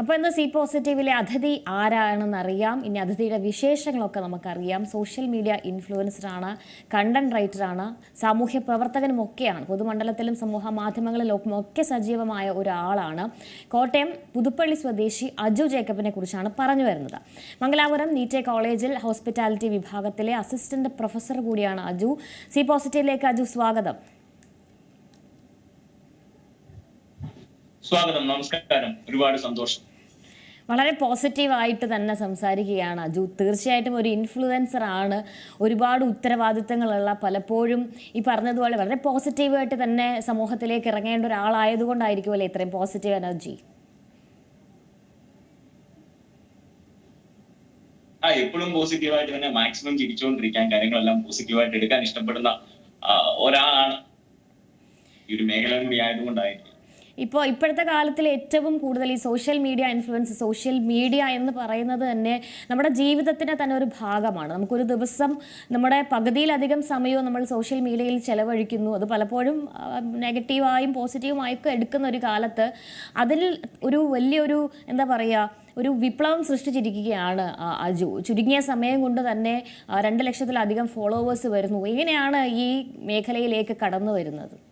അപ്പോൾ ഇന്ന് സി പോസിറ്റീവിലെ അതിഥി ആരാണെന്ന് അറിയാം. ഇനി അതിഥിയുടെ വിശേഷങ്ങളൊക്കെ നമുക്കറിയാം. സോഷ്യൽ മീഡിയ ഇൻഫ്ലുവൻസറാണ് കണ്ടന്റ് റൈറ്ററാണ് സാമൂഹ്യ പ്രവർത്തകനും ഒക്കെയാണ് പൊതുമണ്ഡലത്തിലും സമൂഹ മാധ്യമങ്ങളിലും ഒക്കെ സജീവമായ ഒരാളാണ്. കോട്ടയം പുതുപ്പള്ളി സ്വദേശി അജു ജേക്കബിനെ കുറിച്ചാണ് പറഞ്ഞു വരുന്നത്. മംഗലാപുരം നീറ്റെ കോളേജിൽ ഹോസ്പിറ്റാലിറ്റി വിഭാഗത്തിലെ അസിസ്റ്റന്റ് പ്രൊഫസർ കൂടിയാണ് അജു. സി പോസിറ്റീവിലേക്ക് അജു സ്വാഗതം. സ്വാഗതം നമസ്കാരം. ഒരുപാട് സന്തോഷം. വളരെ പോസിറ്റീവായിട്ട് തന്നെ സംസാരിക്കുകയാണ് അജു. തീർച്ചയായിട്ടും ഒരു ഇൻഫ്ലുവൻസർ ആണ്. ഒരുപാട് ഉത്തരവാദിത്തങ്ങളുള്ള പലപ്പോഴും ഈ പറഞ്ഞതുപോലെ വളരെ പോസിറ്റീവായിട്ട് തന്നെ സമൂഹത്തിലേക്ക് ഇറങ്ങേണ്ട ഒരാളായതുകൊണ്ടായിരിക്കുമല്ലേ ഇത്രയും പോസിറ്റീവ് എനർജി ആ എപ്പോഴും പോസിറ്റീവായിട്ട് തന്നെ മാക്സിമം ചിരിച്ചുകൊണ്ടിരിക്കാൻ കാര്യങ്ങളെല്ലാം പോസിറ്റീവായിട്ട് എടുക്കാൻ ഇഷ്ടപ്പെടുന്ന ഒരാളാണ് ഈ ഒരു മേഖല കൂടി ആയതുകൊണ്ടായിരിക്കും. ഇപ്പോൾ ഇപ്പോഴത്തെ കാലത്തിൽ ഏറ്റവും കൂടുതൽ ഈ social media influence social media എന്ന് പറയുന്നത് തന്നെ നമ്മുടെ ജീവിതത്തിന്റെ തന്നെ ഒരു ഭാഗമാണ്. നമുക്കൊരു ദിവസം നമ്മുടെ പകുതിയിലധികം സമയവും നമ്മൾ സോഷ്യൽ മീഡിയയിൽ ചെലവഴിക്കുന്നു. അത് പലപ്പോഴും നെഗറ്റീവായും പോസിറ്റീവുമായൊക്കെ എടുക്കുന്ന ഒരു കാലത്ത് അതിൽ ഒരു വലിയൊരു എന്താ പറയുക ഒരു വിപ്ലവം സൃഷ്ടിച്ചിരിക്കുകയാണ് അജു. ചുരുങ്ങിയ സമയം കൊണ്ട് തന്നെ രണ്ട് ലക്ഷത്തിലധികം ഫോളോവേഴ്സ് വരുന്നു. എങ്ങനെയാണ് ഈ മേഖലയിലേക്ക് കടന്നു വരുന്നത്?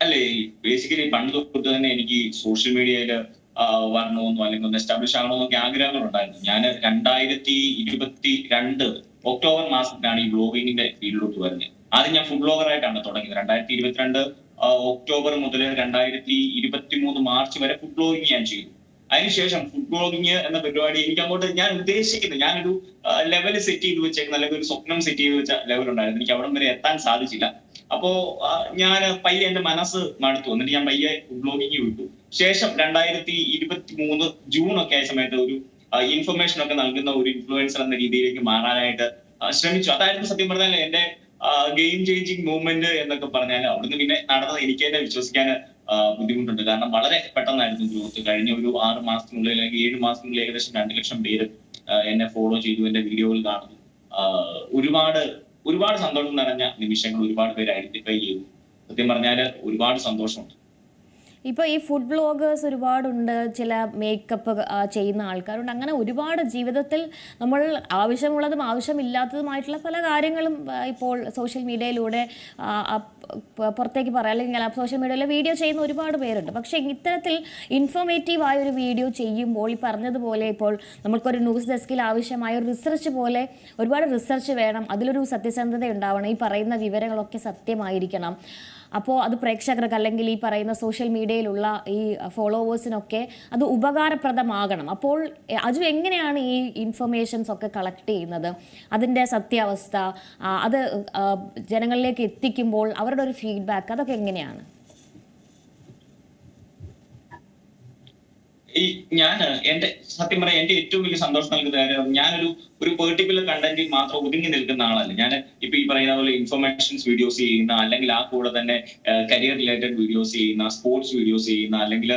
അല്ലേ ബേസിക്കലി പണ്ട് തൊട്ട് തന്നെ എനിക്ക് സോഷ്യൽ മീഡിയയിൽ വരണമെന്നോ അല്ലെങ്കിൽ ഒന്ന് എസ്റ്റാബ്ലിഷ് ആകണമെന്നൊക്കെ ആഗ്രഹങ്ങളുണ്ടായിരുന്നു ഞാൻ രണ്ടായിരത്തി ഇരുപത്തി രണ്ട് ഒക്ടോബർ മാസത്തിലാണ് ഈ ബ്ലോഗിങ്ങിന്റെ ഫീൽഡിലോട്ട് വരുന്നത്. ആദ്യം ഞാൻ ഫുഡ് ബ്ലോഗർ ആയിട്ടാണ് തുടങ്ങിയത്. രണ്ടായിരത്തി ഇരുപത്തിരണ്ട് ഒക്ടോബർ മുതൽ രണ്ടായിരത്തി ഇരുപത്തി മൂന്ന് മാർച്ച് വരെ ഫുഡ് ബ്ലോഗിങ് ഞാൻ ചെയ്തു. അതിനുശേഷം ഫുഡ് ബ്ലോഗിങ് എന്ന പരിപാടി എനിക്ക് അങ്ങോട്ട് ഞാൻ ഉദ്ദേശിക്കുന്നത് ഞാനൊരു ലെവൽ സെറ്റ് ചെയ്ത് വെച്ചേക്കുന്ന അല്ലെങ്കിൽ ഒരു സ്വപ്നം സെറ്റ് ചെയ്ത് വെച്ച ലെവൽ ഉണ്ടായിരുന്നു. എനിക്ക് അവിടം വരെ എത്താൻ സാധിച്ചില്ല. അപ്പോ ഞാൻ പയ്യെ എന്റെ മനസ്സ് മടുത്തു. എന്നിട്ട് ഞാൻ പയ്യെ ബ്ലോഗിങ് വിട്ടു. ശേഷം രണ്ടായിരത്തി ഇരുപത്തി മൂന്ന് ജൂൺ ഒക്കെ ആയ സമയത്ത് ഒരു ഇൻഫർമേഷൻ ഒക്കെ നൽകുന്ന ഒരു ഇൻഫ്ലുവൻസർ എന്ന രീതിയിലേക്ക് മാറാനായിട്ട് ശ്രമിച്ചു. അതായിരുന്നു സത്യം പറഞ്ഞാൽ എന്റെ ഗെയിം ചേഞ്ചിങ് മൂവ്മെന്റ് എന്നൊക്കെ പറഞ്ഞാൽ അവിടുന്ന് പിന്നെ നടന്നത് എനിക്ക് തന്നെ വിശ്വസിക്കാൻ ബുദ്ധിമുട്ടുണ്ട്. കാരണം വളരെ പെട്ടെന്നായിരുന്നു ഗ്രോത്ത്. കഴിഞ്ഞ ഒരു ആറ് മാസത്തിനുള്ളിൽ അല്ലെങ്കിൽ ഏഴ് മാസത്തിനുള്ളിൽ ഏകദേശം രണ്ട് ലക്ഷം പേര് എന്നെ ഫോളോ ചെയ്തു എന്റെ വീഡിയോകൾ കാണുന്നു. ഒരുപാട് ഒരുപാട് സന്തോഷം നിറഞ്ഞ നിമിഷങ്ങൾ ഒരുപാട് പേര് ഐഡന്റിഫൈ ചെയ്തു. സത്യം പറഞ്ഞാൽ ഒരുപാട് സന്തോഷമുണ്ട്. ഇപ്പോൾ ഈ ഫുഡ് ബ്ലോഗേഴ്സ് ഒരുപാടുണ്ട് ചില മേക്കപ്പ് ചെയ്യുന്ന ആൾക്കാരുണ്ട്. അങ്ങനെ ഒരുപാട് ജീവിതത്തിൽ നമ്മൾ ആവശ്യമുള്ളതും ആവശ്യമില്ലാത്തതുമായിട്ടുള്ള പല കാര്യങ്ങളും ഇപ്പോൾ സോഷ്യൽ മീഡിയയിലൂടെ പുറത്തേക്ക് പറയാം. അല്ലെങ്കിൽ സോഷ്യൽ മീഡിയയിൽ വീഡിയോ ചെയ്യുന്ന ഒരുപാട് പേരുണ്ട്. പക്ഷേ ഇത്തരത്തിൽ ഇൻഫോർമേറ്റീവ് ആയ ഒരു വീഡിയോ ചെയ്യുമ്പോൾ ഈ പറഞ്ഞതുപോലെ ഇപ്പോൾ നമുക്കൊരു ന്യൂസ് ഡെസ്കിൽ ആവശ്യമായ ഒരു റിസർച്ച് പോലെ ഒരുപാട് റിസർച്ച് വേണം. അതിലൊരു സത്യസന്ധത ഉണ്ടാവണം. ഈ പറയുന്ന വിവരങ്ങളൊക്കെ സത്യമായിരിക്കണം. അപ്പോൾ അത് പ്രേക്ഷകർക്ക് അല്ലെങ്കിൽ ഈ പറയുന്ന സോഷ്യൽ മീഡിയയിലുള്ള ഈ ഫോളോവേഴ്സിനൊക്കെ അത് ഉപകാരപ്രദമാകണം. അപ്പോൾ അജു എങ്ങനെയാണ് ഈ ഇൻഫർമേഷൻസ് ഒക്കെ കളക്ട് ചെയ്യുന്നത്? അതിന്റെ സത്യാവസ്ഥ അത് ജനങ്ങളിലേക്ക് എത്തിക്കുമ്പോൾ അവരുടെ ഒരു ഫീഡ്ബാക്ക് അതൊക്കെ എങ്ങനെയാണ്? ഈ ഞാൻ എന്റെ സത്യം പറയാം എന്റെ ഏറ്റവും വലിയ സന്തോഷം നൽകുന്ന കാര്യം ഞാനൊരു ഒരു പെർട്ടിക്കുലർ കണ്ടന്റിൽ മാത്രം ഒതുങ്ങി നിൽക്കുന്ന ആളല്ല. ഞാൻ ഇപ്പൊ ഈ പറയുന്ന പോലെ ഇൻഫർമേഷൻസ് വീഡിയോസ് ചെയ്യുന്ന അല്ലെങ്കിൽ ആ കൂടെ തന്നെ കരിയർ റിലേറ്റഡ് വീഡിയോസ് ചെയ്യുന്ന സ്പോർട്സ് വീഡിയോസ് ചെയ്യുന്ന അല്ലെങ്കിൽ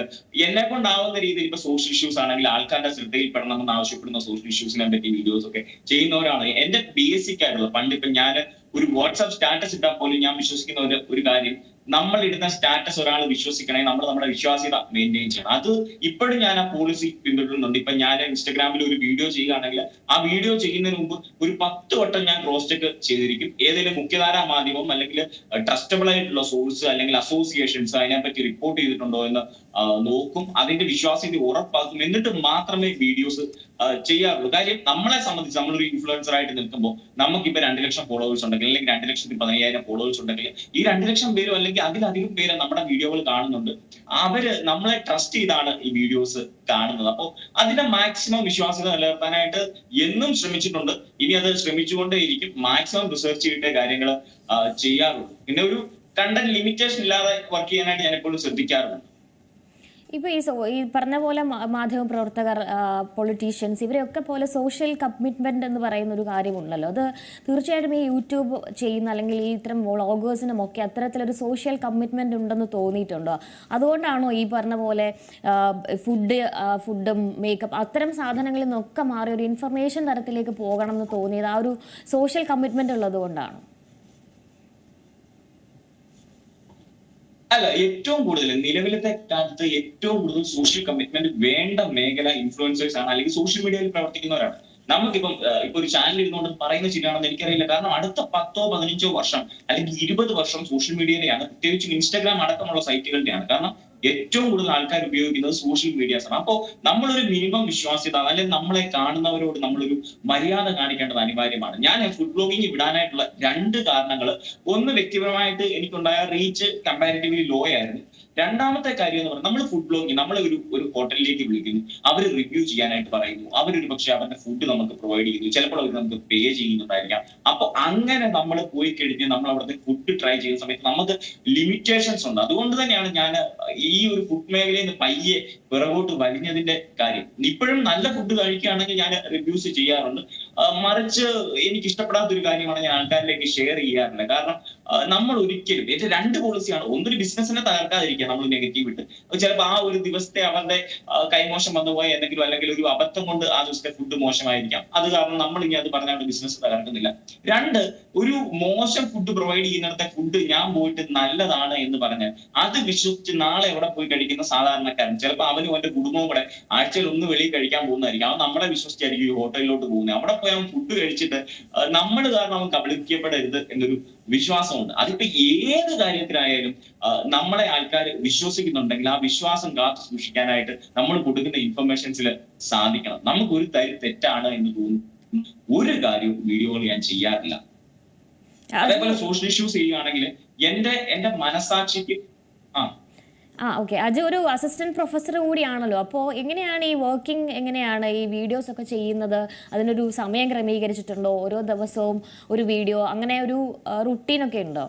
എന്നെ കൊണ്ടാവുന്ന രീതിയിൽ ഇപ്പൊ സോഷ്യൽ ഇഷ്യൂസ് ആണെങ്കിൽ ആൾക്കാരുടെ ശ്രദ്ധയിൽപ്പെടണമെന്ന് ആവശ്യപ്പെടുന്ന സോഷ്യൽ ഇഷ്യൂസിനെ പറ്റി വീഡിയോസ് ഒക്കെ ചെയ്യുന്നവരാണ്. എന്റെ ബേസിക് ആയിട്ടുള്ള പണ്ട് ഇപ്പൊ ഞാൻ ഒരു വാട്സ്ആപ്പ് സ്റ്റാറ്റസ് ഇട്ടാൽ പോലും ഞാൻ വിശ്വസിക്കുന്ന ഒരു ഒരു കാര്യം നമ്മൾ ഇടുന്ന സ്റ്റാറ്റസ് ഒരാൾ വിശ്വസിക്കണേ നമ്മൾ നമ്മുടെ വിശ്വാസ്യത മെയിന്റെയിൻ ചെയ്യണം. അത് ഇപ്പോഴും ഞാൻ ആ പോളിസി പിന്തുടരുന്നുണ്ട്. ഇപ്പൊ ഞാൻ ഇൻസ്റ്റാഗ്രാമിൽ ഒരു വീഡിയോ ചെയ്യുകയാണെങ്കിൽ ആ വീഡിയോ ചെയ്യുന്നതിന് മുമ്പ് ഒരു പത്ത് വട്ടം ഞാൻ ക്രോസ് ചെക്ക് ചെയ്തിരിക്കും. ഏതെങ്കിലും മുഖ്യധാരാ മാധ്യമം അല്ലെങ്കിൽ ട്രസ്റ്റബിൾ ആയിട്ടുള്ള സോഴ്സ് അല്ലെങ്കിൽ അസോസിയേഷൻസ് അതിനെപ്പറ്റി റിപ്പോർട്ട് ചെയ്തിട്ടുണ്ടോ എന്ന് നോക്കും. അതിന്റെ വിശ്വാസ്യത ഉറപ്പാക്കും. എന്നിട്ട് മാത്രമേ വീഡിയോസ് ചെയ്യാറുള്ളൂ. കാര്യം നമ്മളെ സംബന്ധിച്ച് നമ്മളൊരു ഇൻഫ്ലുവൻസർ ആയിട്ട് നിൽക്കുമ്പോൾ നമുക്ക് ഇപ്പൊ രണ്ട് ലക്ഷം ഫോളോവേഴ്സ് ഉണ്ടെങ്കിൽ അല്ലെങ്കിൽ രണ്ട് ലക്ഷത്തി പതിനയ്യായിരം ഫോളോവേഴ്സ് ഉണ്ടെങ്കിൽ ഈ രണ്ട് ലക്ഷം പേരും അല്ലെങ്കിൽ അതിലധികം പേര് നമ്മുടെ വീഡിയോകൾ കാണുന്നുണ്ട്. അവർ നമ്മളെ ട്രസ്റ്റ് ചെയ്താണ് ഈ വീഡിയോസ് കാണുന്നത്. അപ്പോൾ അതിന്റെ മാക്സിമം വിശ്വാസ്യത നിലനിർത്താനായിട്ട് എന്നും ശ്രമിച്ചിട്ടുണ്ട്. ഇനി അത് ശ്രമിച്ചുകൊണ്ടേയിരിക്കും. മാക്സിമം റിസർച്ച് ചെയ്തിട്ട് കാര്യങ്ങൾ ചെയ്യാറുള്ളൂ. പിന്നെ ഒരു കണ്ടന്റ് ലിമിറ്റേഷൻ ഇല്ലാതെ വർക്ക് ചെയ്യാനായിട്ട് ഞാൻ എപ്പോഴും ശ്രദ്ധിക്കാറുണ്ട്. ഇപ്പോൾ ഈ ഈ പറഞ്ഞ പോലെ മാധ്യമ പ്രവർത്തകർ പൊളിറ്റീഷ്യൻസ് ഇവരെയൊക്കെ പോലെ സോഷ്യൽ കമ്മിറ്റ്മെന്റ് എന്ന് പറയുന്ന ഒരു കാര്യമുണ്ടല്ലോ. അത് തീർച്ചയായിട്ടും ഈ യൂട്യൂബ് ചെയ്യുന്ന അല്ലെങ്കിൽ ഈ ഇത്തരം വ്ളോഗേഴ്സിനും ഒക്കെ അത്തരത്തിലൊരു സോഷ്യൽ കമ്മിറ്റ്മെന്റ് ഉണ്ടെന്ന് തോന്നിയിട്ടുണ്ടോ? അതുകൊണ്ടാണോ ഈ പറഞ്ഞ പോലെ ഫുഡ് ഫുഡും മേക്കപ്പ് അത്തരം സാധനങ്ങളിൽ നിന്നൊക്കെ മാറി ഒരു ഇൻഫർമേഷൻ തരത്തിലേക്ക് പോകണം എന്ന് തോന്നിയത്? ആ ഒരു സോഷ്യൽ കമ്മിറ്റ്മെന്റ് ഉള്ളത് കൊണ്ടാണോ? അല്ല ഏറ്റവും കൂടുതൽ നിലവിലത്തെ കാലത്ത് ഏറ്റവും കൂടുതൽ സോഷ്യൽ കമ്മിറ്റ്മെന്റ് വേണ്ട മേഖല ഇൻഫ്ലുവൻസേഴ്സ് ആണ് അല്ലെങ്കിൽ സോഷ്യൽ മീഡിയയിൽ പ്രവർത്തിക്കുന്നവരാണ്. നമുക്കിപ്പം ഇപ്പൊ ഒരു ചാനൽ ഇരുന്നുകൊണ്ട് പറയുന്ന ശരിയാണെന്ന് എനിക്കറിയില്ല. കാരണം അടുത്ത പത്തോ പതിനഞ്ചോ വർഷം അല്ലെങ്കിൽ ഇരുപത് വർഷം സോഷ്യൽ മീഡിയയിലെയാണ് പ്രത്യേകിച്ചും ഇൻസ്റ്റാഗ്രാം അടക്കമുള്ള സൈറ്റുകളുടെയാണ് കാരണം ഏറ്റവും കൂടുതൽ ആൾക്കാർ ഉപയോഗിക്കുന്നത് സോഷ്യൽ മീഡിയാസ് ആണ്. അപ്പോൾ നമ്മളൊരു മിനിമം വിശ്വാസ്യത അല്ലെങ്കിൽ നമ്മളെ കാണുന്നവരോട് നമ്മളൊരു മര്യാദ കാണിക്കേണ്ടത് അനിവാര്യമാണ്. ഞാൻ ഫുഡ് ബ്ലോഗിങ് വിടാനായിട്ടുള്ള രണ്ട് കാരണങ്ങൾ ഒന്ന് വ്യക്തിപരമായിട്ട് എനിക്കുണ്ടായ റീച്ച് കമ്പാരിറ്റീവ്ലി ലോ ആയിരുന്നു. രണ്ടാമത്തെ കാര്യം എന്ന് പറഞ്ഞാൽ നമ്മൾ ഫുഡ് ബ്ലോഗിങ് നമ്മൾ ഒരു ഒരു ഹോട്ടലിലേക്ക് വിളിക്കുന്നു. അവർ റിവ്യൂ ചെയ്യാനായിട്ട് പറയുന്നു. അവരൊരു പക്ഷേ അവരുടെ ഫുഡ് നമുക്ക് പ്രൊവൈഡ് ചെയ്യുന്നു. ചിലപ്പോൾ അവർ നമുക്ക് പേ ചെയ്യുന്നുണ്ടായിരിക്കാം അപ്പൊ അങ്ങനെ നമ്മൾ പോയി കഴിഞ്ഞ് നമ്മൾ അവിടുത്തെ ഫുഡ് ട്രൈ ചെയ്യുന്ന സമയത്ത് നമുക്ക് ലിമിറ്റേഷൻസ് ഉണ്ട്. അതുകൊണ്ട് തന്നെയാണ് ഞാൻ ഈ ഒരു ഫുഡ് മേഖലയിൽ നിന്ന് പയ്യെ പിറകോട്ട് വലിഞ്ഞതിന്റെ കാര്യം. ഇപ്പോഴും നല്ല ഫുഡ് കഴിക്കുകയാണെങ്കിൽ ഞാൻ റിവ്യൂസ് ചെയ്യാറുണ്ട്. മറിച്ച് എനിക്ക് ഇഷ്ടപ്പെടാത്ത ഒരു കാര്യമാണ് ഞാൻ ആൾക്കാരിലേക്ക് ഷെയർ ചെയ്യാറില്ല കാരണം നമ്മൾ ഒരിക്കലും എന്റെ രണ്ട് പോളിസിയാണ് ഒന്നൊരു ബിസിനസിനെ തകർക്കാതിരിക്കുക നമ്മൾ നെഗറ്റീവ് ഇട്ട്. ചിലപ്പോൾ ആ ഒരു ദിവസത്തെ അവരുടെ കൈമോശം വന്നുപോയ എന്തെങ്കിലും അല്ലെങ്കിൽ ഒരു അബദ്ധം കൊണ്ട് ആ ദിവസത്തെ ഫുഡ് മോശമായിരിക്കാം. അത് കാരണം നമ്മൾ ഇനി അത് പറഞ്ഞാൽ ബിസിനസ് തകർക്കുന്നില്ല. രണ്ട് ഒരു മോശം ഫുഡ് പ്രൊവൈഡ് ചെയ്യുന്നിടത്തെ ഫുഡ് ഞാൻ പോയിട്ട് നല്ലതാണ് എന്ന് പറഞ്ഞാൽ അത് വിശ്വസിച്ച് നാളെ എവിടെ പോയി കഴിക്കുന്ന സാധാരണക്കാരൻ. ചിലപ്പോൾ അവനും അവന്റെ കുടുംബവും കൂടെ ആഴ്ചയിൽ ഒന്ന് വെളിയിൽ കഴിക്കാൻ പോകുന്നതായിരിക്കും. അവൻ നമ്മളെ വിശ്വസിച്ചായിരിക്കും ഈ ഹോട്ടലിലോട്ട് പോകുന്നത്. അവിടെ പോയി അവൻ ഫുഡ് കഴിച്ചിട്ട്. നമ്മൾ കാരണം അവൻ കബളിക്കപ്പെടരുത് എന്നൊരു വിശ്വാസമുണ്ട്. അതിപ്പോ ഏത് കാര്യത്തിലായാലും നമ്മളെ ആൾക്കാർ വിശ്വസിക്കുന്നുണ്ടെങ്കിൽ ആ വിശ്വാസം കാത്തു സൂക്ഷിക്കാനായിട്ട് നമ്മൾ കൊടുക്കുന്ന ഇൻഫർമേഷൻസിൽ സാധിക്കണം. നമുക്ക് ഒരു തരി തെറ്റാണ് എന്ന് തോന്നുന്നു. ഒരു കാര്യവും വീഡിയോകൾ ഞാൻ ചെയ്യാറില്ല. അതേപോലെ സോഷ്യൽ ഇഷ്യൂസ് ചെയ്യുകയാണെങ്കിൽ എന്റെ എന്റെ മനസാക്ഷിക്ക് ആ ഓക്കെ അജ് ഒരു അസിസ്റ്റന്റ് പ്രൊഫസർ കൂടിയാണല്ലോ. അപ്പോൾ എങ്ങനെയാണ് ഈ വർക്കിംഗ് എങ്ങനെയാണ് ഈ വീഡിയോസ് ഒക്കെ ചെയ്യുന്നത്? അതിനൊരു സമയം ക്രമീകരിച്ചിട്ടുണ്ടോ? ഓരോ ദിവസവും ഒരു വീഡിയോ അങ്ങനെ ഒരു റുട്ടീനൊക്കെ ഉണ്ടോ?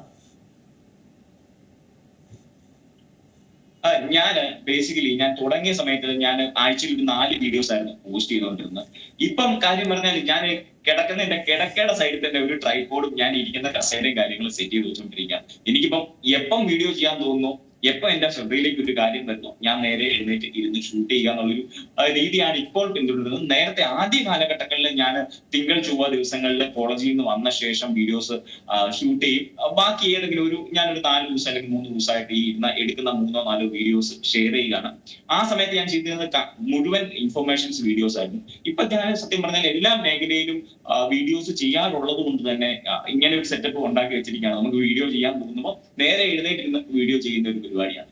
ഞാൻ ബേസിക്കലി ഞാൻ തുടങ്ങിയ സമയത്ത് ഞാൻ ആഴ്ചയിൽ ഒരു നാല് വീഡിയോസ് ആയിരുന്നു പോസ്റ്റ് ചെയ്തുകൊണ്ടിരുന്നത്. ഇപ്പം കാര്യം പറഞ്ഞാൽ ഞാൻ കിടക്കുന്ന എന്റെ കിടക്കയുടെ സൈഡിൽ തന്നെ ഒരു ട്രൈപോഡും ഞാൻ ഇരിക്കുന്ന കസേരയും കാര്യങ്ങളും സെറ്റ് ചെയ്ത് വെച്ചുകൊണ്ടിരിക്കുകയാണ് എനിക്കിപ്പം എപ്പം വീഡിയോ ചെയ്യാൻ തോന്നുന്നു? എപ്പം എന്റെ ശ്രദ്ധയിലേക്ക് ഒരു കാര്യം വരുന്നു? ഞാൻ നേരെ എഴുന്നേറ്റ് ഇരുന്ന് ഷൂട്ട് ചെയ്യുക എന്നുള്ളൊരു രീതിയാണ് ഇപ്പോൾ പിന്തുടരുന്നത്. നേരത്തെ ആദ്യ കാലഘട്ടങ്ങളിൽ ഞാൻ തിങ്കൾ ചൊവ്വ ദിവസങ്ങളിൽ കോളേജിൽ നിന്ന് വന്ന ശേഷം വീഡിയോസ് ഷൂട്ട് ചെയ്യും. ബാക്കി ഏതെങ്കിലും ഒരു ഞാനൊരു നാല് ദിവസം അല്ലെങ്കിൽ മൂന്ന് ദിവസമായിട്ട് ഈ ഇരുന്ന എടുക്കുന്ന മൂന്നോ നാലോ വീഡിയോസ് ഷെയർ ചെയ്യുകയാണ്. ആ സമയത്ത് ഞാൻ ചെയ്തിരുന്നത് മുഴുവൻ ഇൻഫർമേഷൻസ് വീഡിയോസ് ആയിരുന്നു. ഇപ്പൊ ഞാൻ സത്യം പറഞ്ഞാൽ എല്ലാ മേഖലയിലും വീഡിയോസ് ചെയ്യാറുള്ളത് കൊണ്ട് തന്നെ ഇങ്ങനെ ഒരു സെറ്റപ്പ് ഉണ്ടാക്കി വെച്ചിരിക്കുകയാണ്. നമുക്ക് വീഡിയോ ചെയ്യാൻ തോന്നുമ്പോൾ നേരെ എഴുന്നേറ്റിരുന്ന് വീഡിയോ ചെയ്യുന്ന ഒരു പരിപാടിയാണ്.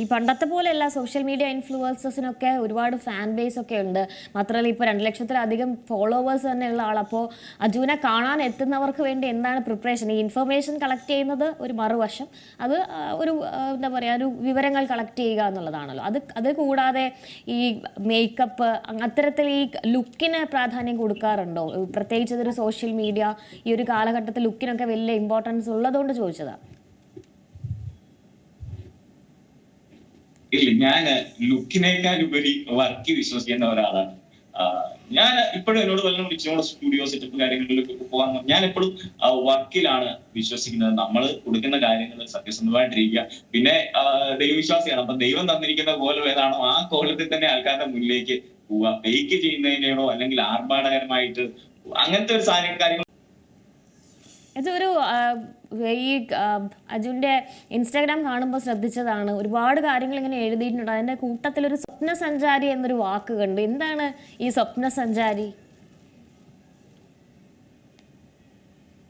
ഈ പണ്ടത്തെ പോലെയല്ല സോഷ്യൽ മീഡിയ ഇൻഫ്ലുവൻസേഴ്സിനൊക്കെ ഒരുപാട് ഫാൻ ബേസ് ഒക്കെ ഉണ്ട്. മാത്രമല്ല ഇപ്പോൾ രണ്ട് ലക്ഷത്തിലധികം ഫോളോവേഴ്സ് തന്നെ ഉള്ള ആൾ അപ്പോൾ അജുവിനെ കാണാൻ എത്തുന്നവർക്ക് വേണ്ടി എന്താണ് പ്രിപ്പറേഷൻ ഈ ഇൻഫർമേഷൻ കളക്ട് ചെയ്യുന്നത് ഒരു മറുവശം അത് ഒരു എന്താ പറയുക ഒരു വിവരങ്ങൾ കളക്ട് ചെയ്യുക എന്നുള്ളതാണല്ലോ. അത് അത് കൂടാതെ ഈ മേക്കപ്പ് അത്തരത്തിൽ ഈ ലുക്കിന് പ്രാധാന്യം കൊടുക്കാറുണ്ടോ? പ്രത്യേകിച്ച് ഇതൊരു സോഷ്യൽ മീഡിയ ഈ ഒരു കാലഘട്ടത്തിൽ ലുക്കിനൊക്കെ വലിയ ഇമ്പോർട്ടൻസ് ഉള്ളതുകൊണ്ട് ചോദിച്ചതാണ് ഇല്ല ഞാൻ ലുക്കിനേക്കാൾ ഉപരി വർക്ക് വിശ്വസിക്കുന്ന ഒരാളാണ് ഞാൻ ഇപ്പോഴും എന്നോട് വല്ലതും വിളിച്ചോളൂ സ്റ്റുഡിയോ സെറ്റപ്പ് കാര്യങ്ങളിലൊക്കെ പോകാൻ ഞാൻ എപ്പോഴും വർക്കിലാണ് വിശ്വസിക്കുന്നത്. നമ്മൾ കൊടുക്കുന്ന കാര്യങ്ങൾ സത്യസന്ധമായിട്ടിരിക്കുക. പിന്നെ ദൈവവിശ്വാസിയാണ്. അപ്പൊ ദൈവം തന്നിരിക്കുന്ന കോലം ഏതാണോ ആ കോലത്തിൽ തന്നെ ആൾക്കാരുടെ മുന്നിലേക്ക് പോവുക. ഫേക്ക് ചെയ്യുന്നതിനോടോ അല്ലെങ്കിൽ ആർഭാടകരമായിട്ട് അങ്ങനത്തെ ഒരു സാധനം കാര്യങ്ങൾ ഇതൊരു ഈ ആ, അജുവിന്റെ ഇൻസ്റ്റാഗ്രാം കാണുമ്പോൾ ശ്രദ്ധിച്ചതാണ്. ഒരുപാട് കാര്യങ്ങൾ ഇങ്ങനെ എഴുതിയിട്ടുണ്ട്. അതിന്റെ സ്വപ്ന സഞ്ചാരി എന്നൊരു വാക്ക് കണ്ടു. എന്താണ് ഈ സ്വപ്ന സഞ്ചാരി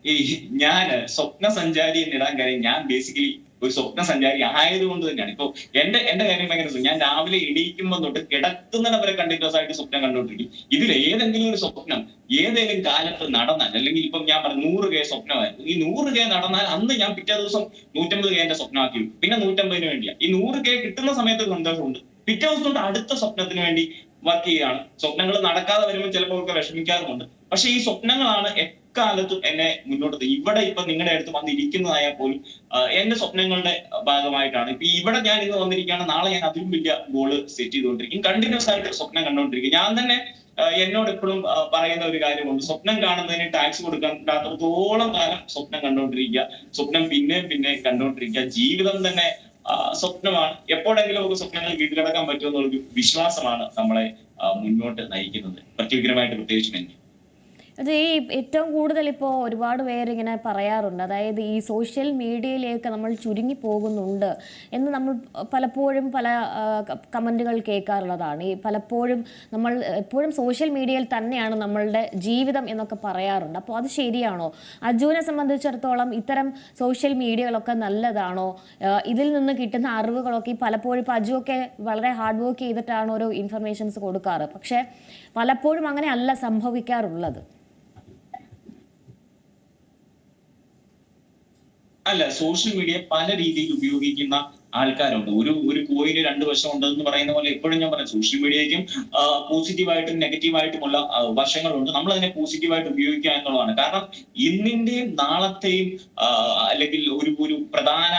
ഈ ഞാൻ സ്വപ്ന സഞ്ചാരി എന്നിടാൻ കാര്യം ഞാൻ ബേസിക്കലി ഒരു സ്വപ്ന സഞ്ചാരി ആയതുകൊണ്ട് തന്നെയാണ്. ഇപ്പൊ എന്റെ എന്റെ കാര്യം ഭയങ്കര ഞാൻ രാവിലെ എണീക്കുമ്പോൾ തൊട്ട് കിടക്കുന്നവരെ വരെ കണ്ടിന്യൂസ് ആയിട്ട് സ്വപ്നം കണ്ടുകൊണ്ടിരിക്കും ഇതിൽ ഏതെങ്കിലും ഒരു സ്വപ്നം ഏതെങ്കിലും കാലത്ത് നടന്നാൽ അല്ലെങ്കിൽ ഇപ്പം ഞാൻ പറഞ്ഞു നൂറ് കെ സ്വപ്നമായിരുന്നു. ഈ നൂറ് കെ നടന്നാൽ അന്ന് ഞാൻ പിറ്റേ ദിവസം നൂറ്റമ്പത് കെ എന്റെ സ്വപ്നമാക്കി. പിന്നെ നൂറ്റമ്പതിന് വേണ്ടിയാണ് ഈ നൂറ് കെ കിട്ടുന്ന സമയത്ത് സന്തോഷമുണ്ട്. പിറ്റേ ദിവസം തൊട്ട് അടുത്ത സ്വപ്നത്തിന് വേണ്ടി വർക്ക് ചെയ്യുകയാണ്. സ്വപ്നങ്ങൾ നടക്കാതെ വരുമ്പോൾ ചിലപ്പോൾ ഒക്കെ വിഷമിക്കാറുമുണ്ട്. പക്ഷെ ഈ സ്വപ്നങ്ങളാണ് എക്കാലത്തും എന്നെ മുന്നോട്ട് ഇവിടെ ഇപ്പൊ നിങ്ങളുടെ അടുത്ത് വന്നിരിക്കുന്നതായാൽ പോലും എന്റെ സ്വപ്നങ്ങളുടെ ഭാഗമായിട്ടാണ്. ഇപ്പൊ ഇവിടെ ഞാൻ ഇന്ന് വന്നിരിക്കുകയാണ്. നാളെ ഞാൻ അതിലും വലിയ ഗോൾ സെറ്റ് ചെയ്തുകൊണ്ടിരിക്കും. കണ്ടിന്യൂസ് ആയിട്ട് സ്വപ്നം കണ്ടുകൊണ്ടിരിക്കും. ഞാൻ തന്നെ എന്നോട് എപ്പോഴും പറയുന്ന ഒരു കാര്യമുണ്ട്. സ്വപ്നം കാണുന്നതിന് ടാക്സ് കൊടുക്കാത്തോളം കാലം സ്വപ്നം കണ്ടുകൊണ്ടിരിക്കുക. സ്വപ്നം പിന്നെയും പിന്നെയും കണ്ടുകൊണ്ടിരിക്കുക. ജീവിതം തന്നെ സ്വപ്നമാണ്. എപ്പോഴെങ്കിലും നമുക്ക് സ്വപ്നങ്ങൾ കീഴടക്കാൻ പറ്റുമെന്നുള്ളൊരു വിശ്വാസമാണ് നമ്മളെ മുന്നോട്ട് നയിക്കുന്നത്. പ്രത്യേകമായിട്ട് പ്രത്യേകിച്ചും എനിക്ക് അത് ഈ ഏറ്റവും കൂടുതൽ ഇപ്പോൾ ഒരുപാട് പേരിങ്ങനെ പറയാറുണ്ട്. അതായത് ഈ സോഷ്യൽ മീഡിയയിലേക്ക് നമ്മൾ ചുരുങ്ങി പോകുന്നുണ്ട് എന്ന് നമ്മൾ പലപ്പോഴും പല കമന്റുകൾ കേൾക്കാറുള്ളതാണ്. ഈ പലപ്പോഴും നമ്മൾ എപ്പോഴും സോഷ്യൽ മീഡിയയിൽ തന്നെയാണ് നമ്മളുടെ ജീവിതം എന്നൊക്കെ പറയാറുണ്ട്. അപ്പോൾ അത് ശരിയാണോ? അജുവിനെ സംബന്ധിച്ചിടത്തോളം ഇത്തരം സോഷ്യൽ മീഡിയകളൊക്കെ നല്ലതാണോ? ഇതിൽ നിന്ന് കിട്ടുന്ന അറിവുകളൊക്കെ പലപ്പോഴും ഇപ്പോൾ അജുവൊക്കെ വളരെ ഹാർഡ് വർക്ക് ചെയ്തിട്ടാണ് ഓരോ ഇൻഫർമേഷൻസ് കൊടുക്കാറ്. പക്ഷേ പലപ്പോഴും അങ്ങനെ അല്ല സംഭവിക്കാറുള്ളത്. അല്ല സോഷ്യൽ മീഡിയ പല രീതിയിൽ ഉപയോഗിക്കുന്ന ആൾക്കാരുണ്ട്. ഒരു ഒരു കോയിന് രണ്ട് വശം ഉണ്ടെന്ന് പറയുന്ന പോലെ എപ്പോഴും ഞാൻ പറയാം. സോഷ്യൽ മീഡിയയ്ക്കും പോസിറ്റീവായിട്ടും നെഗറ്റീവായിട്ടുമുള്ള വശങ്ങളുണ്ട്. നമ്മൾ അതിനെ പോസിറ്റീവായിട്ട് ഉപയോഗിക്കുക എന്നുള്ളതാണ്. കാരണം ഇന്നിന്റെയും നാളത്തെയും അല്ലെങ്കിൽ ഒരു ഒരു പ്രധാന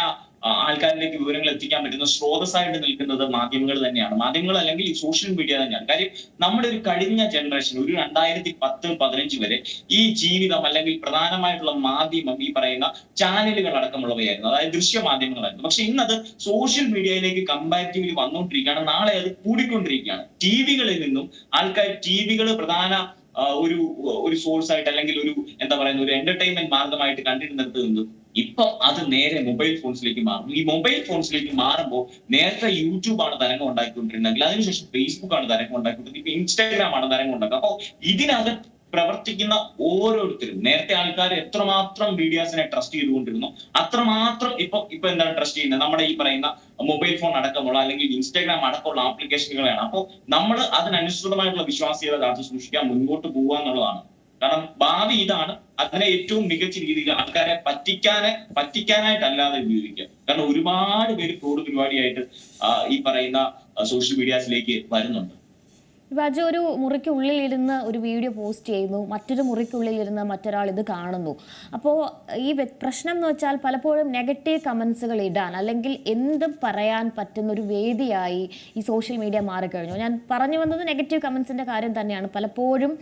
ആൾക്കാരിലേക്ക് വിവരങ്ങൾ എത്തിക്കാൻ പറ്റുന്ന സ്രോതസ്സായിട്ട് നിൽക്കുന്നത് മാധ്യമങ്ങൾ തന്നെയാണ്. മാധ്യമങ്ങൾ അല്ലെങ്കിൽ ഈ സോഷ്യൽ മീഡിയ തന്നെയാണ്. കാര്യം നമ്മുടെ ഒരു കഴിഞ്ഞ ജനറേഷൻ ഒരു രണ്ടായിരത്തി പത്ത് പതിനഞ്ച് വരെ ഈ ജീവിതം അല്ലെങ്കിൽ പ്രധാനമായിട്ടുള്ള മാധ്യമം ഈ പറയുന്ന ചാനലുകൾ അടക്കമുള്ളവയായിരുന്നു. അതായത് ദൃശ്യ മാധ്യമങ്ങളായിരുന്നു. പക്ഷെ ഇന്നത് സോഷ്യൽ മീഡിയയിലേക്ക് കമ്പാരിറ്റീവ്ലി വന്നുകൊണ്ടിരിക്കുകയാണ്. നാളെ അത് കൂടിക്കൊണ്ടിരിക്കുകയാണ്. ടി വികളിൽ നിന്നും ആൾക്കാർ ടി വികൾ പ്രധാന ഒരു ഒരു സോഴ്സ് ആയിട്ട് അല്ലെങ്കിൽ ഒരു എന്താ പറയുന്ന ഒരു എന്റർടൈൻമെന്റ് മാർഗമായിട്ട് കണ്ടിരുന്നത് എന്ത്? ഇപ്പൊ അത് നേരെ മൊബൈൽ ഫോൺസിലേക്ക് മാറും. ഈ മൊബൈൽ ഫോൺസിലേക്ക് മാറുമ്പോൾ നേരത്തെ യൂട്യൂബ് ആണ് തരംഗം ഉണ്ടാക്കിക്കൊണ്ടിരുന്നെങ്കിൽ അതിനുശേഷം ഫേസ്ബുക്ക് ആണ് തരംഗം ഉണ്ടാക്കിക്കൊണ്ടിരുന്നത് ഇപ്പൊ ഇൻസ്റ്റാഗ്രാം ആണ് തരംഗം ഉണ്ടാക്കുക. അപ്പോൾ ഇതിനകത്ത് പ്രവർത്തിക്കുന്ന ഓരോരുത്തരും നേരത്തെ ആൾക്കാർ എത്രമാത്രം മീഡിയാസിനെ ട്രസ്റ്റ് ചെയ്തുകൊണ്ടിരുന്നു അത്രമാത്രം ഇപ്പൊ ഇപ്പൊ എന്താണ് ട്രസ്റ്റ് ചെയ്യുന്നത്? നമ്മുടെ ഈ പറയുന്ന മൊബൈൽ ഫോൺ അടക്കമുള്ള അല്ലെങ്കിൽ ഇൻസ്റ്റാഗ്രാം അടക്കമുള്ള ആപ്ലിക്കേഷനുകളാണ് അപ്പോൾ നമ്മൾ അതിനനുസൃതമായിട്ടുള്ള വിശ്വാസ്യത കാത്തു സൂക്ഷിക്കാൻ മുന്നോട്ട് പോകുക എന്നുള്ളതാണ്. കാരണം ഭാവി ഇതാണ്. അതിനെ ഏറ്റവും മികച്ച രീതിയിൽ ആൾക്കാരെ പറ്റിക്കാനെ പറ്റിക്കാനായിട്ടല്ലാതെ ഉപയോഗിക്കുക കാരണം ഒരുപാട് പേര് ഫ്രോഡ് പരിപാടിയായിട്ട് ഈ പറയുന്ന സോഷ്യൽ മീഡിയാസിലേക്ക് വരുന്നുണ്ട്. അജു ഒരു മുറിക്കുള്ളിൽ ഇരുന്ന് ഒരു വീഡിയോ പോസ്റ്റ് ചെയ്യുന്നു മറ്റൊരു മുറിക്കുള്ളിൽ ഇരുന്ന് മറ്റൊരാൾ ഇത് കാണുന്നു. അപ്പോൾ ഈ പ്രശ്നം എന്ന് വെച്ചാൽ പലപ്പോഴും നെഗറ്റീവ് കമൻസുകൾ ഇടാൻ അല്ലെങ്കിൽ എന്തും പറയാൻ പറ്റുന്ന ഒരു വേദിയായി ഈ സോഷ്യൽ മീഡിയ മാറിക്കഴിഞ്ഞു. ഞാൻ പറഞ്ഞു വന്നത് നെഗറ്റീവ് കമൻസിന്റെ കാര്യം തന്നെയാണ്. പലപ്പോഴും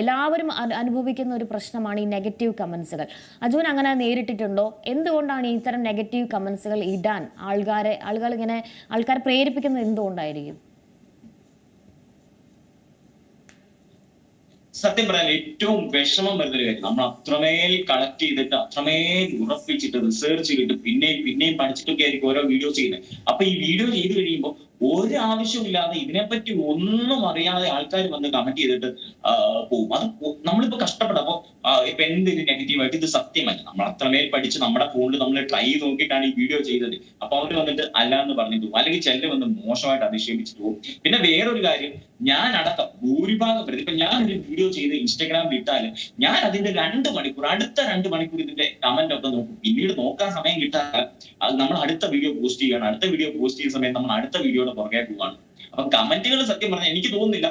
എല്ലാവരും അനുഭവിക്കുന്ന ഒരു പ്രശ്നമാണ് ഈ നെഗറ്റീവ് കമൻസുകൾ അജുവിന് അങ്ങനെ നേരിട്ടിട്ടുണ്ടോ? എന്തുകൊണ്ടാണ് ഇത്തരം നെഗറ്റീവ് കമൻസുകൾ ഇടാൻ ആൾക്കാരെ ആളുകൾ ഇങ്ങനെ ആൾക്കാരെ പ്രേരിപ്പിക്കുന്നത്? എന്തുകൊണ്ടായിരിക്കും? സത്യം പറയാൻ ഏറ്റവും വിഷമം വരുന്നൊരു കാര്യം. നമ്മൾ അത്രമേൽ കളക്ട് ചെയ്തിട്ട് അത്രമേൽ ഉറപ്പിച്ചിട്ട് റിസർച്ച് ചെയ്തിട്ട് പിന്നെയും പിന്നെയും പഠിച്ചിട്ടൊക്കെ ആയിരിക്കും ഓരോ വീഡിയോ ചെയ്യുന്നത്. അപ്പൊ ഈ വീഡിയോ ചെയ്ത് കഴിയുമ്പോൾ ഒരു ആവശ്യമില്ലാതെ ഇതിനെപ്പറ്റി ഒന്നും അറിയാതെ ആൾക്കാർ വന്ന് കമന്റ് ചെയ്തിട്ട് പോകും അത് നമ്മളിപ്പോ കഷ്ടപ്പെടാം. അപ്പൊ ഇപ്പൊ എന്തിന് നെഗറ്റീവായിട്ട് ഇത് സത്യമല്ല. നമ്മൾ അത്രമേൽ പഠിച്ച് നമ്മുടെ ഫോണിൽ നമ്മൾ ട്രൈ നോക്കിയിട്ടാണ് ഈ വീഡിയോ ചെയ്തത്. അപ്പൊ അവർ വന്നിട്ട് അല്ല എന്ന് പറഞ്ഞിട്ട് അല്ലെങ്കിൽ ചെല്ലു വന്ന് മോശമായിട്ട് അധിക്ഷേപിച്ചിട്ട് പോകും പിന്നെ വേറൊരു കാര്യം ഞാൻ അടക്കം ഭൂരിഭാഗം പേര് ഇപ്പൊ ഞാൻ ഒരു വീഡിയോ ചെയ്ത് ഇൻസ്റ്റാഗ്രാമിൽ ഇട്ടാൽ ഞാൻ അതിന്റെ രണ്ട് മണിക്കൂർ അടുത്ത രണ്ട് മണിക്കൂർ ഇതിന്റെ കമന്റ് ഒക്കെ നോക്കും. പിന്നീട് നോക്കാൻ സമയം കിട്ടാതെ അത് നമ്മൾ അടുത്ത വീഡിയോ പോസ്റ്റ് ചെയ്യണം. അടുത്ത വീഡിയോ പോസ്റ്റ് ചെയ്യുന്ന സമയത്ത് നമ്മൾ അടുത്ത വീഡിയോയുടെ പുറകെ പോവാണ്. അപ്പൊ കമന്റുകൾ സത്യം പറഞ്ഞാൽ എനിക്ക് തോന്നുന്നില്ല.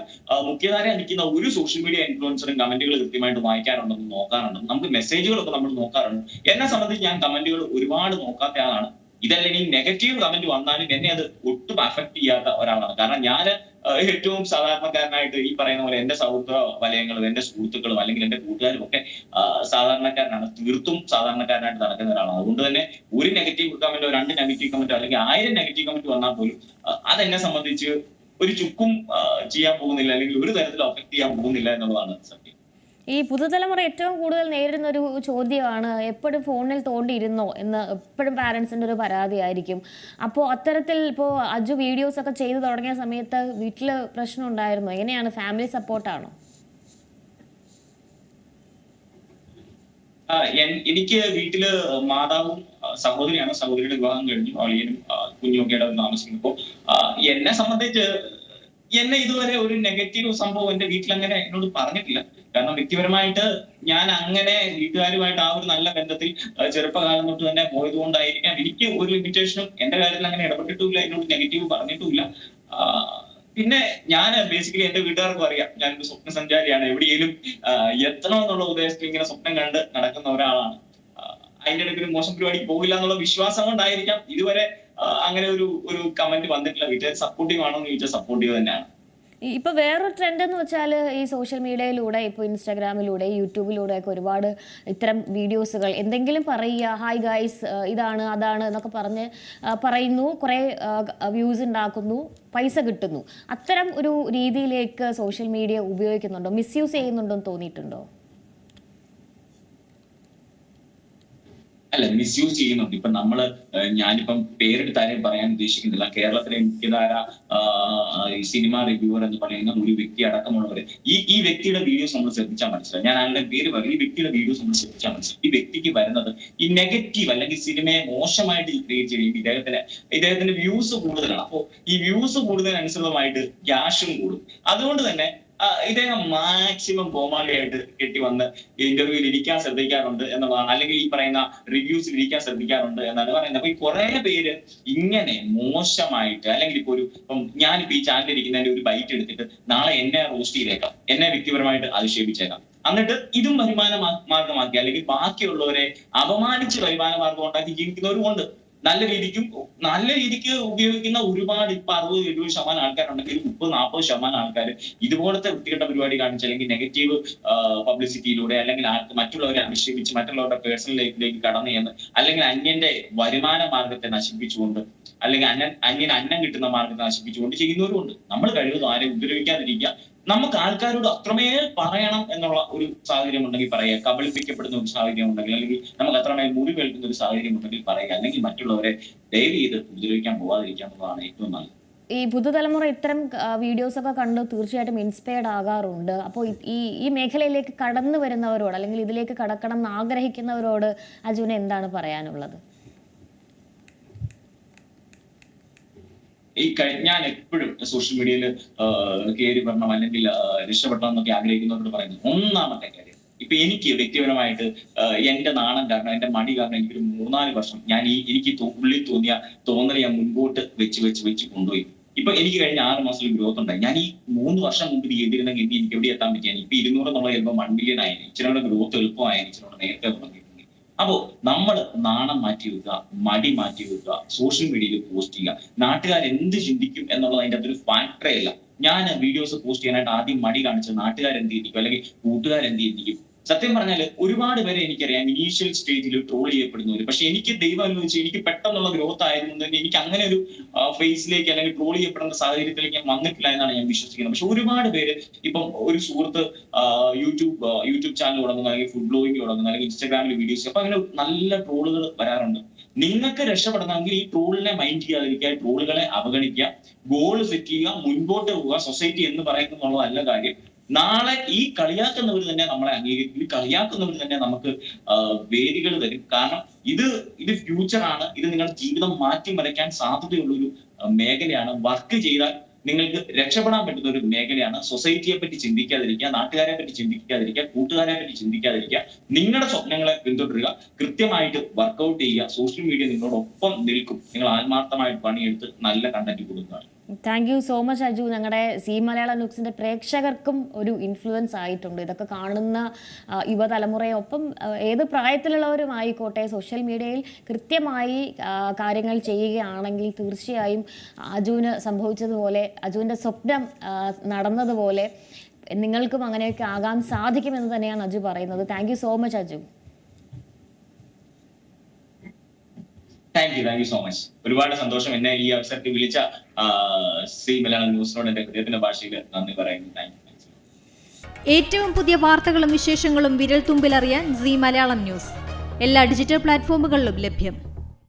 മുഖ്യധാര നിൽക്കുന്ന ഒരു സോഷ്യൽ മീഡിയ ഇൻഫ്ലുവൻസറും കമന്റുകൾ കൃത്യമായിട്ട് വായിക്കാറുണ്ടെന്ന് നോക്കാറുണ്ട് നമുക്ക് മെസ്സേജുകളൊക്കെ നമ്മൾ നോക്കാറുണ്ട്. എന്നെ സംബന്ധിച്ച് ഞാൻ കമന്റുകൾ ഒരുപാട് നോക്കാത്ത ആളാണ്. ഇതല്ലെങ്കിൽ നെഗറ്റീവ് കമന്റ് വന്നാലും എന്നെ അത് ഒട്ടും അഫക്ട് ചെയ്യാത്ത ഒരാളാണ്. കാരണം ഞാൻ ഏറ്റവും സാധാരണക്കാരനായിട്ട് ഈ പറയുന്ന പോലെ എന്റെ സൗഹൃദ വലയങ്ങളും എന്റെ സുഹൃത്തുക്കളും അല്ലെങ്കിൽ എന്റെ കൂട്ടുകാരും ഒക്കെ സാധാരണക്കാരനാണ്. തീർത്തും സാധാരണക്കാരനായിട്ട് നടക്കുന്ന ഒരാളാണ്. അതുകൊണ്ട് തന്നെ ഒരു നെഗറ്റീവ് കമന്റോ രണ്ട് നെഗറ്റീവ് കമന്റോ അല്ലെങ്കിൽ ആയിരം നെഗറ്റീവ് കമന്റ് വന്നാൽ പോലും അതെന്നെ സംബന്ധിച്ച് ഒരു ചുക്കും ചെയ്യാൻ പോകുന്നില്ല അല്ലെങ്കിൽ ഒരു തരത്തിലും അഫക്ട് ചെയ്യാൻ പോകുന്നില്ല എന്നുള്ളതാണ് സത്യം. ഈ പുതുതലമുറ ഏറ്റവും കൂടുതൽ നേരിടുന്ന ഒരു ചോദ്യമാണ് എപ്പോഴും ഫോണിൽ തോണ്ടിയിരുന്നോ എന്ന് എപ്പോഴും പാരൻസിന്റെ ഒരു പരാതിയായിരിക്കും. അപ്പോൾ അത്തരത്തിൽ ഇപ്പോൾ അജു വീഡിയോസ് ഒക്കെ ചെയ്തു തുടങ്ങിയ സമയത്ത് വീട്ടിൽ പ്രശ്നം ഉണ്ടായിരുന്നോ? എങ്ങനെയാണ്? ഫാമിലി സപ്പോർട്ടാണോ എനിക്ക് വീട്ടിൽ മാതാവും സഹോദരിയാണ്. സഹോദരിയുടെ വിവാഹം കഴിഞ്ഞു. അളിയനും കുഞ്ഞുമൊക്കെയുടെ താമസിക്കുമ്പോൾ. എന്നെ സംബന്ധിച്ച് എന്നെ ഇതുവരെ ഒരു നെഗറ്റീവ് സംഭവം എന്റെ വീട്ടിൽ അങ്ങനെ എന്നോട് പറഞ്ഞിട്ടില്ല. കാരണം വ്യക്തിപരമായിട്ട് ഞാൻ അങ്ങനെ വീട്ടുകാരുമായിട്ട് ആ ഒരു നല്ല ബന്ധത്തിൽ ചെറുപ്പകാലം തൊട്ട് തന്നെ പോയത് കൊണ്ടായിരിക്കാം എനിക്ക് ഒരു ലിമിറ്റേഷനും എന്റെ കാര്യത്തിൽ അങ്ങനെ ഇടപെട്ടിട്ടില്ല എന്നോട് നെഗറ്റീവ് പറഞ്ഞിട്ടുമില്ല. പിന്നെ ഞാൻ ബേസിക്കലി എന്റെ വീട്ടുകാർക്കും അറിയാം. ഞാനൊരു സ്വപ്ന സഞ്ചാരിയാണ്. എവിടെയെങ്കിലും എത്തണമെന്നുള്ള ഉദ്ദേശത്തിൽ ഇങ്ങനെ സ്വപ്നം കണ്ട് നടക്കുന്ന ഒരാളാണ്. അതിന്റെ ഇടയ്ക്ക് ഒരു മോശം പരിപാടിക്ക് പോകില്ല എന്നുള്ള വിശ്വാസം കൊണ്ടായിരിക്കാം ഇതുവരെ അങ്ങനെ ഒരു ഒരു കമന്റ് വന്നിട്ടില്ല. വീട്ടുകാർ സപ്പോർട്ടീവ് ആണോ എന്ന് ചോദിച്ചാൽ സപ്പോർട്ടീവ് തന്നെയാണ്. ഇപ്പൊ വേറൊരു ട്രെൻഡ് എന്ന് വെച്ചാൽ ഈ സോഷ്യൽ മീഡിയയിലൂടെ ഇപ്പോൾ ഇൻസ്റ്റാഗ്രാമിലൂടെ യൂട്യൂബിലൂടെ ഒക്കെ ഒരുപാട് ഇത്തരം വീഡിയോസുകൾ എന്തെങ്കിലും പറയുക ഹായ് ഗായ്സ് ഇതാണ് അതാണ് എന്നൊക്കെ പറഞ്ഞ് പറയുന്നു. കുറേ വ്യൂസ് ഉണ്ടാക്കുന്നു പൈസ കിട്ടുന്നു. അത്തരം ഒരു രീതിയിലേക്ക് സോഷ്യൽ മീഡിയ ഉപയോഗിക്കുന്നുണ്ടോ? മിസ്യൂസ് ചെയ്യുന്നുണ്ടോ എന്ന് തോന്നിയിട്ടുണ്ടോ? അല്ല മിസ്യൂസ് ചെയ്യുന്നുണ്ട്. ഇപ്പൊ നമ്മൾ ഞാനിപ്പം പേരെടുത്ത് ആരെയും പറയാൻ ഉദ്ദേശിക്കുന്നില്ല. കേരളത്തിലെ മുഖ്യധാര ഈ സിനിമ റിവ്യൂവർ എന്ന് പറയുന്ന ഒരു വ്യക്തി അടക്കമുള്ളവര് ഈ ഈ വ്യക്തിയുടെ വീഡിയോസ് നമ്മൾ ശ്രദ്ധിച്ചാൽ മനസ്സിലാവും. ഞാൻ ആളുടെ പേര് പറയും ഈ വ്യക്തിയുടെ വീഡിയോസ് നമ്മൾ ശ്രദ്ധിച്ചാൽ മനസ്സിലാവും. ഈ വ്യക്തിക്ക് വരുന്നത് ഈ നെഗറ്റീവ് അല്ലെങ്കിൽ സിനിമയെ മോശമായിട്ട് ക്രിയേറ്റ് ചെയ്യും ഇദ്ദേഹത്തിന് ഇദ്ദേഹത്തിന്റെ വ്യൂസ് കൂടുതലാണ്. അപ്പോൾ ഈ വ്യൂസ് കൂടുതലനുസൃതമായിട്ട് ക്യാഷും കൂടും. അതുകൊണ്ട് തന്നെ ഇദ്ദേഹം മാക്സിമം കോമാളിയായിട്ട് കെട്ടി വന്ന് ഇന്റർവ്യൂവിൽ ഇരിക്കാൻ ശ്രദ്ധിക്കാറുണ്ട് എന്നതാണ്. അല്ലെങ്കിൽ ഈ പറയുന്ന റിവ്യൂസിൽ ഇരിക്കാൻ ശ്രദ്ധിക്കാറുണ്ട് എന്നാണ് പറയുന്നത്. അപ്പൊ ഈ കുറെ പേര് ഇങ്ങനെ മോശമായിട്ട് അല്ലെങ്കിൽ ഇപ്പൊ ഒരു ഇപ്പം ഞാനിപ്പോ ഈ ചാനലിൽ ഇരിക്കുന്നതിന്റെ ഒരു ബൈറ്റ് എടുത്തിട്ട് നാളെ എന്നെ റോസ്റ്റ് ചെയ്തേക്കാം. എന്നെ വ്യക്തിപരമായിട്ട് അധിക്ഷേപിച്ചേക്കാം. എന്നിട്ട് ഇതും വരുമാന മാർഗമാക്കി അല്ലെങ്കിൽ ബാക്കിയുള്ളവരെ അപമാനിച്ച് വരുമാന മാർഗം ഉണ്ടാക്കി ജീവിക്കുന്നവരും ഉണ്ട് നല്ല രീതിക്ക് നല്ല രീതിക്ക് ഉപയോഗിക്കുന്ന ഒരുപാട് ഇപ്പൊ അറുപത് എഴുപത് ശതമാനം ആൾക്കാരുണ്ടെങ്കിൽ മുപ്പത് നാൽപ്പത് ശതമാനം ആൾക്കാർ ഇതുപോലത്തെ വൃത്തികെട്ട പരിപാടി കാണിച്ച് അല്ലെങ്കിൽ നെഗറ്റീവ് പബ്ലിസിറ്റിയിലൂടെ അല്ലെങ്കിൽ മറ്റുള്ളവരെ അധിക്ഷേപിച്ച് മറ്റുള്ളവരുടെ പേഴ്സണൽ ലൈഫിലേക്ക് കടന്നു ചെന്ന് അല്ലെങ്കിൽ അന്യന്റെ വരുമാന മാർഗത്തെ നശിപ്പിച്ചുകൊണ്ട് അല്ലെങ്കിൽ അന്യൻ അന്യൻ അന്നം കിട്ടുന്ന മാർഗത്തെ നശിപ്പിച്ചുകൊണ്ട് ചെയ്യുന്നവരുമുണ്ട് നമ്മൾ കഴിവതും ആരെ ഉപദ്രവിക്കാതിരിക്കുക. നമുക്ക് ആൾക്കാരോട് അത്രമേൽ പറയണം എന്നുള്ള ഒരു സാഹചര്യം ഉണ്ടെങ്കിൽ പറയുക. കബളിപ്പിക്കപ്പെടുന്ന ഒരു സാഹചര്യം ഉണ്ടെങ്കിൽ അല്ലെങ്കിൽ നമുക്ക് അത്രമേൽ മുറി കേൾക്കുന്ന ഒരു സാഹചര്യം ഉണ്ടെങ്കിൽ പറയുക. അല്ലെങ്കിൽ മറ്റുള്ളവരെ ദയവ് ചെയ്ത് ഉപദ്രവിക്കാൻ പോവാതിരിക്കുക എന്നുള്ളതാണ് ഏറ്റവും നല്ലത്. ഈ പുതുതലമുറ ഇത്തരം വീഡിയോസ് ഒക്കെ കണ്ട് തീർച്ചയായിട്ടും ഇൻസ്പയർഡ് ആകാറുണ്ട്. അപ്പോൾ ഈ ഈ മേഖലയിലേക്ക് കടന്നു വരുന്നവരോട് അല്ലെങ്കിൽ ഇതിലേക്ക് കടക്കണം എന്ന് ആഗ്രഹിക്കുന്നവരോട് അജുവിന് എന്താണ് പറയാനുള്ളത്? ഈ ഞാൻ എപ്പോഴും സോഷ്യൽ മീഡിയയിൽ കയറി വരണം അല്ലെങ്കിൽ രക്ഷപ്പെടണം എന്നൊക്കെ ആഗ്രഹിക്കുന്നവരോട് പറയുന്നത് ഒന്നാമത്തെ കാര്യം ഇപ്പൊ എനിക്ക് വ്യക്തിപരമായിട്ട് എന്റെ നാണം കാരണം എന്റെ മടി കാരണം എനിക്കൊരു മൂന്നാൽ വർഷം ഞാൻ ഈ എനിക്ക് ഉള്ളിൽ തോന്നിയ തോന്നൽ ഞാൻ മുൻപോട്ട് വെച്ച് വെച്ച് വെച്ച് കൊണ്ടുപോയി. ഇപ്പൊ എനിക്ക് കഴിഞ്ഞ ആറ് മാസം ഗ്രോത്ത് ഉണ്ടായി. ഞാൻ ഈ മൂന്ന് വർഷം മുമ്പ് ഇത് ചെയ്തിരുന്നെങ്കിൽ എനിക്ക് എവിടെ എത്താൻ പറ്റിയാണ് ഇപ്പൊ ഇരുന്നൂറ് എന്നുള്ള ചിലപ്പോൾ വൺ മില്യൺ ആയി. ഇച്ചിരി ഗ്രോത്ത് എളുപ്പമായി. ഇച്ചിരി നേരത്തെ തുടങ്ങിയിട്ടുണ്ട് അപ്പോ നമ്മൾ നാണം മാറ്റി വെക്കുക മടി മാറ്റി വെക്കുക സോഷ്യൽ മീഡിയയിൽ പോസ്റ്റ് ചെയ്യുക. നാട്ടുകാർ എന്ത് ചിന്തിക്കും എന്നുള്ളത് അതിന്റെ അകത്തൊരു ഫാക്ടറേ അല്ല ഞാൻ വീഡിയോസ് പോസ്റ്റ് ചെയ്യാനായിട്ട് ആദ്യം മടി കാണിച്ചത് നാട്ടുകാർ എന്ത് ചിന്തിക്കും? അല്ലെങ്കിൽ കൂട്ടുകാർ എന്ത് ചിന്തിക്കും? സത്യം പറഞ്ഞാൽ ഒരുപാട് പേരെ എനിക്കറിയാം ഇനീഷ്യൽ സ്റ്റേജിൽ ട്രോൾ ചെയ്യപ്പെടുന്നവർ പക്ഷെ എനിക്ക് ദൈവം അനുവദിച്ച് എനിക്ക് പെട്ടെന്നുള്ള ഗ്രോത്ത് ആയതുകൊണ്ട് തന്നെ എനിക്ക് അങ്ങനെ ഒരു ഫേസിലേക്ക് അല്ലെങ്കിൽ ട്രോൾ ചെയ്യപ്പെടുന്ന സാഹചര്യത്തിലേക്ക് ഞാൻ വന്നിട്ടില്ല എന്നാണ് ഞാൻ വിശ്വസിക്കുന്നത്. പക്ഷെ ഒരുപാട് പേര് ഇപ്പം ഒരു സുഹൃത്ത് യൂട്യൂബ് യൂട്യൂബ് ചാനൽ തുടങ്ങുന്നു അല്ലെങ്കിൽ ഫുഡ് ബ്ലോഗിങ് തുടങ്ങുന്നു അല്ലെങ്കിൽ ഇൻസ്റ്റാഗ്രാമിൽ വീഡിയോസ് അപ്പൊ അങ്ങനെ നല്ല ട്രോളുകൾ വരാറുണ്ട്. നിങ്ങൾക്ക് രക്ഷപ്പെടണമെങ്കിൽ ഈ ട്രോളിനെ മൈൻഡ് ചെയ്യാതിരിക്കുക ട്രോളുകളെ അവഗണിക്കുക ഗോൾ സെറ്റ് ചെയ്യുക മുൻപോട്ട് പോവുക സൊസൈറ്റി എന്ന് പറയുന്നതല്ല കാര്യം. നാളെ ഈ കളിയാക്കുന്നവർ തന്നെ നമ്മളെ അംഗീകരിക്കും ഈ കളിയാക്കുന്നവർ തന്നെ നമുക്ക് വേദികൾ തരും. കാരണം ഇത് ഇത് ഫ്യൂച്ചർ ആണ്. ഇത് നിങ്ങളുടെ ജീവിതം മാറ്റിമറിക്കാൻ സാധ്യതയുള്ള ഒരു മേഖലയാണ്. വർക്ക് ചെയ്താൽ നിങ്ങൾക്ക് രക്ഷപ്പെടാൻ പറ്റുന്ന ഒരു മേഖലയാണ്. സൊസൈറ്റിയെ പറ്റി ചിന്തിക്കാതിരിക്കുക നാട്ടുകാരെ പറ്റി ചിന്തിക്കാതിരിക്കുക കൂട്ടുകാരെ പറ്റി ചിന്തിക്കാതിരിക്കുക. നിങ്ങളുടെ സ്വപ്നങ്ങളെ പിന്തുടരുക. കൃത്യമായിട്ട് വർക്കൗട്ട് ചെയ്യുക. സോഷ്യൽ മീഡിയ നിങ്ങളോടൊപ്പം നിൽക്കും. നിങ്ങൾ ആത്മാർത്ഥമായിട്ട് പണിയെടുത്ത് നല്ല കണ്ടന്റ് കൊടുക്കുക. Thank you so much Aju ഞങ്ങളുടെ സി മലയാളം ന്യൂസിന്റെ പ്രേക്ഷകർക്കും ഒരു ഇൻഫ്ലുവൻസ് ആയിട്ടുണ്ട്. ഇതൊക്കെ കാണുന്ന യുവതലമുറയൊപ്പം ഏത് പ്രായത്തിലുള്ളവരും ആയിക്കോട്ടെ സോഷ്യൽ മീഡിയയിൽ കൃത്യമായി കാര്യങ്ങൾ ചെയ്യുകയാണെങ്കിൽ തീർച്ചയായും അജുവിന് സംഭവിച്ചതുപോലെ അജുവിന്റെ സ്വപ്നം നടന്നതുപോലെ നിങ്ങൾക്കും അങ്ങനെയൊക്കെ ആകാൻ സാധിക്കുമെന്ന് തന്നെയാണ് അജു പറയുന്നത്. Thank so much Aju. Thank you thank you so much ഒരുപാട് സന്തോഷം എന്നെ ഈ അവസരത്തിൽ വിളിച്ച സി മലയാളം ന്യൂസിനോട് എന്റെ ഹൃദയത്തിന്റെ ഭാഷയിൽ നന്ദി പറയുന്നു. താങ്ക് യു ഏറ്റവും പുതിയ വാർത്തകളും വിശേഷങ്ങളും വിരൽ തുമ്പിലറിയാൻ സി മലയാളം ന്യൂസ്. എല്ലാ ഡിജിറ്റൽ പ്ലാറ്റ്ഫോമുകളിലും ലഭ്യം.